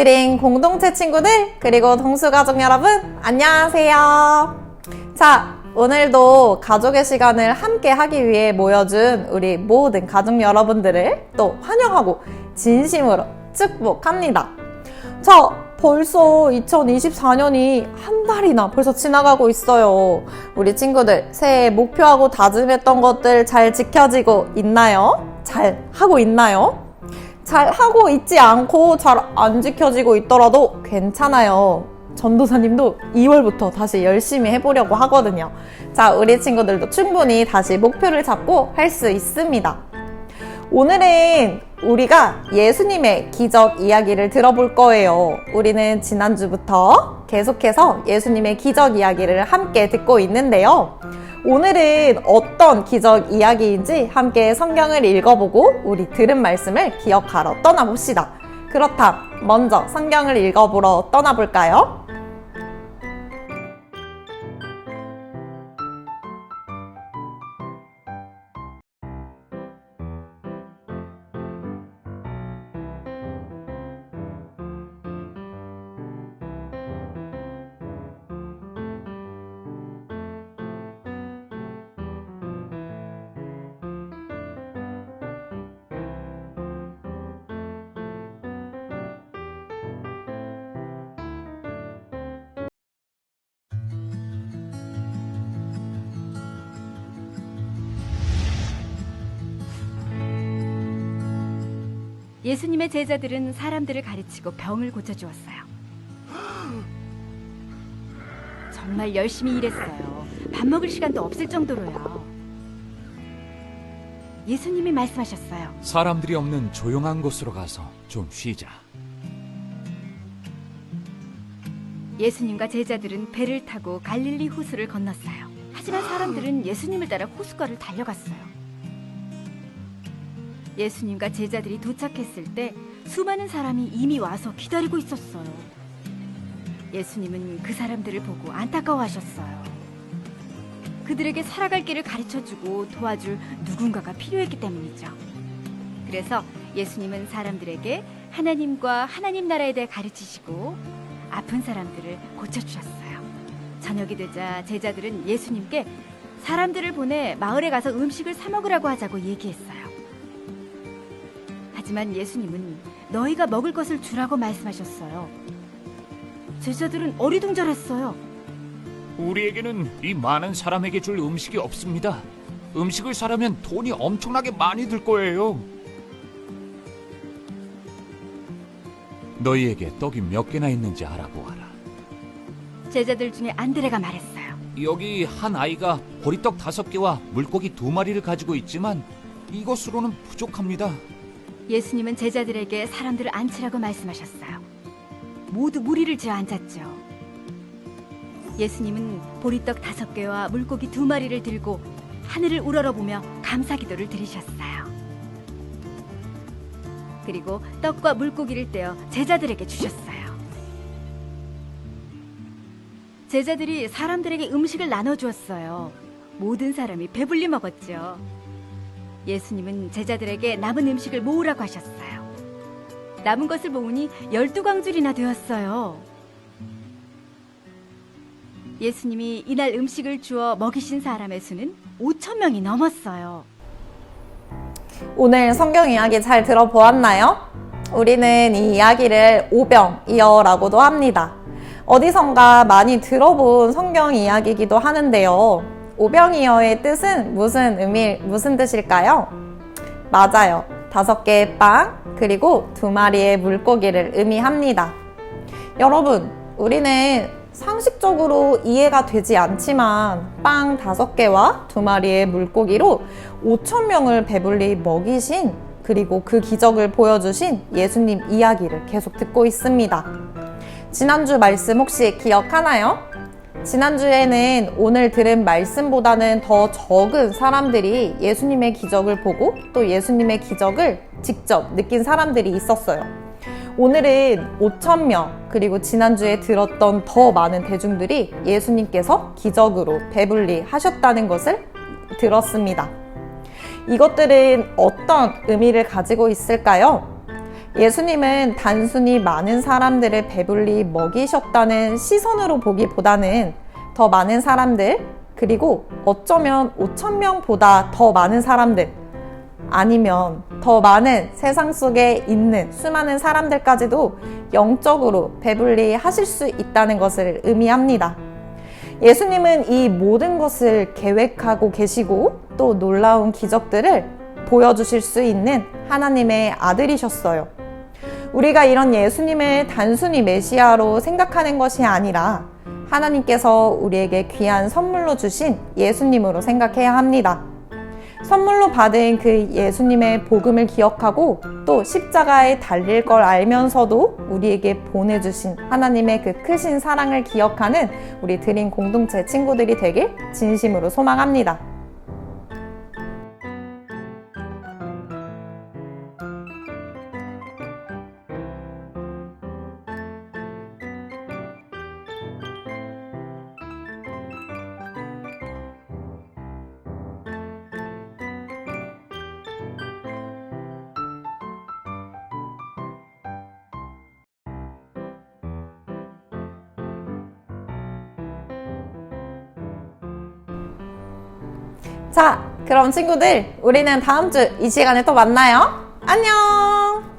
드림 공동체 친구들 그리고 동수가족 여러분 안녕하세요. 자 오늘도 가족의 시간을 함께 하기 위해 모여준 우리 모든 가족 여러분들을 또 환영하고 진심으로 축복합니다. 자 벌써 2024년이 한 달이나 벌써 지나가고 있어요. 우리 친구들 새해 목표하고 다짐했던 것들 잘 지켜지고 있나요? 잘 하고 있나요? 잘 하고 있지 않고 잘 안 지켜지고 있더라도 괜찮아요. 전도사님도 2월부터 다시 열심히 해보려고 하거든요. 자, 우리 친구들도 충분히 다시 목표를 잡고 할 수 있습니다. 오늘은 우리가 예수님의 기적 이야기를 들어볼 거예요. 우리는 지난주부터 계속해서 예수님의 기적 이야기를 함께 듣고 있는데요. 오늘은 어떤 기적 이야기인지 함께 성경을 읽어보고 우리 들은 말씀을 기억하러 떠나봅시다. 그렇다. 먼저 성경을 읽어보러 떠나볼까요? 예수님의 제자들은 사람들을 가르치고 병을 고쳐주었어요. 정말 열심히 일했어요. 밥 먹을 시간도 없을 정도로요. 예수님이 말씀하셨어요. 사람들이 없는 조용한 곳으로 가서 좀 쉬자. 예수님과 제자들은 배를 타고 갈릴리 호수를 건넜어요. 하지만 사람들은 예수님을 따라 호수가를 달려갔어요. 예수님과 제자들이 도착했을 때 수많은 사람이 이미 와서 기다리고 있었어요. 예수님은 그 사람들을 보고 안타까워하셨어요. 그들에게 살아갈 길을 가르쳐 주고 도와줄 누군가가 필요했기 때문이죠. 그래서 예수님은 사람들에게 하나님과 하나님 나라에 대해 가르치시고 아픈 사람들을 고쳐주셨어요. 저녁이 되자 제자들은 예수님께 사람들을 보내 마을에 가서 음식을 사 먹으라고 하자고 얘기했어요. 하지만 예수님은 너희가 먹을 것을 주라고 말씀하셨어요. 제자들은 어리둥절했어요. 우리에게는 이 많은 사람에게 줄 음식이 없습니다. 음식을 사려면 돈이 엄청나게 많이 들 거예요. 너희에게 떡이 몇 개나 있는지 알아보아라. 제자들 중에 안드레가 말했어요. 여기 한 아이가 보리떡 다섯 개와 물고기 두 마리를 가지고 있지만 이것으로는 부족합니다. 예수님은 제자들에게 사람들을 앉히라고 말씀하셨어요. 모두 무리를 지어 앉았죠. 예수님은 보리떡 다섯 개와 물고기 두 마리를 들고 하늘을 우러러보며 감사 기도를 드리셨어요. 그리고 떡과 물고기를 떼어 제자들에게 주셨어요. 제자들이 사람들에게 음식을 나눠 주었어요. 모든 사람이 배불리 먹었죠. 예수님은 제자들에게 남은 음식을 모으라고 하셨어요. 남은 것을 모으니 열두 광줄이나 되었어요. 예수님이 이날 음식을 주어 먹이신 사람의 수는 5천 명이 넘었어요. 오늘 성경 이야기 잘 들어보았나요? 우리는 이 이야기를 오병이어라고도 합니다. 어디선가 많이 들어본 성경 이야기이기도 하는데요. 오병이어의 뜻은 무슨 의미, 무슨 뜻일까요? 맞아요. 다섯 개의 빵, 그리고 두 마리의 물고기를 의미합니다. 여러분, 우리는 상식적으로 이해가 되지 않지만 빵 다섯 개와 두 마리의 물고기로 5천 명을 배불리 먹이신 그리고 그 기적을 보여주신 예수님 이야기를 계속 듣고 있습니다. 지난주 말씀 혹시 기억하나요? 지난주에는 오늘 들은 말씀보다는 더 적은 사람들이 예수님의 기적을 보고 또 예수님의 기적을 직접 느낀 사람들이 있었어요. 오늘은 5천 명 그리고 지난주에 들었던 더 많은 대중들이 예수님께서 기적으로 배불리 하셨다는 것을 들었습니다. 이것들은 어떤 의미를 가지고 있을까요? 예수님은 단순히 많은 사람들을 배불리 먹이셨다는 시선으로 보기보다는 더 많은 사람들, 그리고 어쩌면 5천명보다 더 많은 사람들, 아니면 더 많은 세상 속에 있는 수많은 사람들까지도 영적으로 배불리 하실 수 있다는 것을 의미합니다. 예수님은 이 모든 것을 계획하고 계시고 또 놀라운 기적들을 보여주실 수 있는 하나님의 아들이셨어요. 우리가 이런 예수님을 단순히 메시아로 생각하는 것이 아니라 하나님께서 우리에게 귀한 선물로 주신 예수님으로 생각해야 합니다. 선물로 받은 그 예수님의 복음을 기억하고 또 십자가에 달릴 걸 알면서도 우리에게 보내주신 하나님의 그 크신 사랑을 기억하는 우리 드림 공동체 친구들이 되길 진심으로 소망합니다. 자, 그럼 친구들, 우리는 다음 주 이 시간에 또 만나요. 안녕!